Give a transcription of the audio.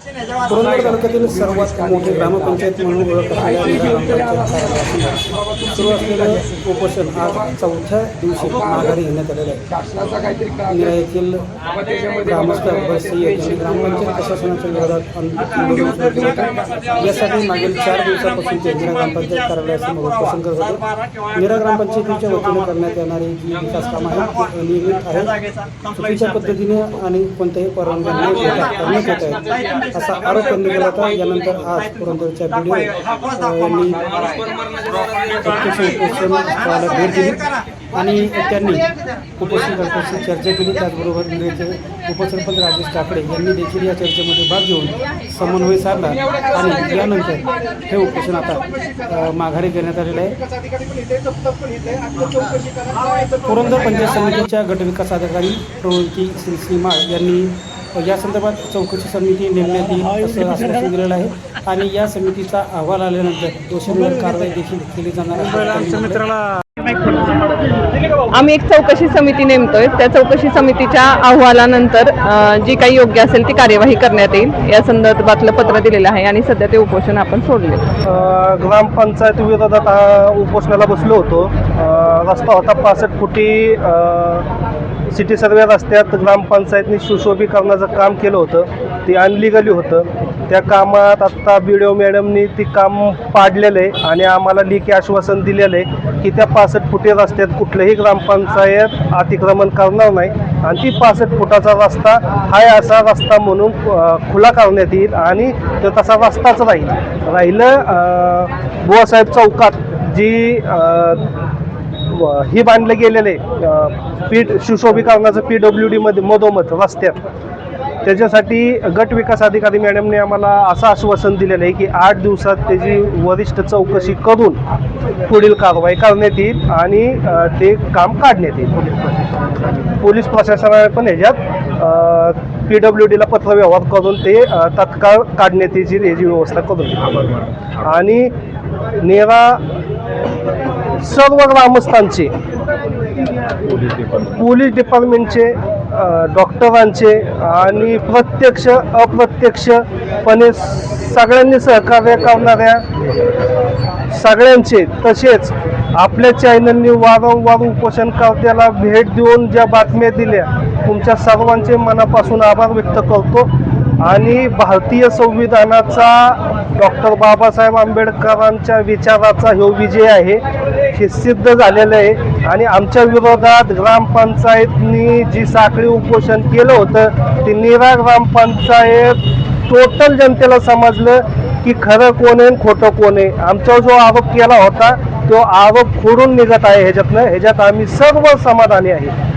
पुरंदर तालुक्यातील सर्वात मोठी ग्रामपंचायत म्हणून ओळख असलेल्या सुरू असलेलं उपोषण आज चौथ्या दिवशी माघारी घेण्यात आलेलं आहे. नीरा येथील ग्रामस्थ बसी यांनी ग्रामपंचायत प्रशासनाच्या विरोधात आंदोलन सुरू केलं होतं. यासाठी मागील चार दिवसापासून ते निरा ग्रामपंचायत कार्यालयासमोर उपोषण करत होते. निरा ग्रामपंचायतीच्या वतीने करण्यात येणारी जी विकास कामं आहेत ती अनियमित आहेत. चुकीच्या पद्धतीने आणि कोणत्याही परवानग्या न घेता करण्यात येत आहेत. असा आरोप त्यांनी केला होता. यानंतर आज पुरंदरच्या बीडीओ यांनी उपोषणाला भेट दिली. आणि त्यांनी उपोषणकर्त्यांशी चर्चा केली. त्याचबरोबर निरेचे उपसरपंच राजेश ठाकरे यांनी देखील या चर्चेमध्ये भाग घेऊन समन्वय साधला. आणि यानंतर हे उपोषण आता माघारी घेण्यात आलेलं आहे. पुरंदर पंचायत समितीच्या गटविकास अधिकारी प्रवृत्ती श्री श्रीमाळ यांनी या संदर्भात चौकशी समिती नेमण्यात येईल असं आश्वासन दिलेलं आहे. आणि या समितीचा अहवाल आल्यानंतर दोषींवर कारवाई देखील केली जाणार आहे. आम्ही एक चौकशी समिती नेमतोय. त्या चौकशी समितीच्या अहवालानंतर जी काही योग्य असेल ती कार्यवाही करण्यात येईल. या संदर्भातलं पत्र दिलेलं आहे आणि सध्या ते उपोषण आपण सोडले. ग्रामपंचायत विरोधात उपोषणाला बसलो होतो. रस्ता होता पासष्ट फुटी सिटी सर्वे रस्त्यात ग्रामपंचायतनी सुशोभीकरणाचं काम केलं होतं. ते अनलिगली होतं. त्या कामात आत्ता बी डी ओ मॅडमनी ती काम पाडलेलं आहे आणि आम्हाला लेखी आश्वासन दिलेलं आहे की त्या पासष्ट फुटी रस्त्यात कुठलंही ग्रामपंचायत अतिक्रमण करणार नाही. आणि ती पासष्ट फुटाचा रस्ता हाय असा रस्ता म्हणून खुला करण्यात येईल आणि तो तसा रस्ताच राहील. राहिलं बुवासाहेब चौकात जी हे बांधलं गेलेलं आहे. पी सुशोभीकरणाचं पी डब्ल्यू डीमध्ये मधोमध रस्त्यात. त्याच्यासाठी गट विकास अधिकारी मॅडमने आम्हाला असं आश्वासन दिलेलं आहे की आठ दिवसात त्याची वरिष्ठ चौकशी करून पुढील कारवाई करण्यात येईल आणि ते काम काढण्यात येईल. पोलीस प्रशासनाने पण ह्याच्यात पी डब्ल्यू डीला पत्रव्यवहार करून ते तत्काळ काढण्यात येईल याची व्यवस्था करून आणि नेरा सर्व ग्रामस्थांचे पोलीस डिपार्टमेंटचे डॉक्टरांचे आणि प्रत्यक्ष अप्रत्यक्षपणे सगळ्यांनी सहकार्य करणाऱ्या सगळ्यांचे तसेच आपल्या चॅनलनी वारंवार उपोषणकर्त्याला भेट देऊन ज्या बातम्या दिल्या तुमच्या सर्वांचे मनापासून आभार व्यक्त करतो. आणि भारतीय संविधानाचा डॉक्टर बाबासाहेब आंबेडकरांच्या विचाराचा ह्यो विजय आहे हे सिद्ध झालेलं आहे. आणि आमच्या विरोधात ग्रामपंचायतनी जी साखळी उपोषण केलं होतं ते निरा ग्रामपंचायत टोटल जनतेला समजलं की खरं कोण आहे आणि खोटं कोण आहे. आमचा जो आरोप केला होता तो आरोप खोडून निघत आहे ह्याच्यातनं. ह्याच्यात आम्ही सर्व समाधानी आहे.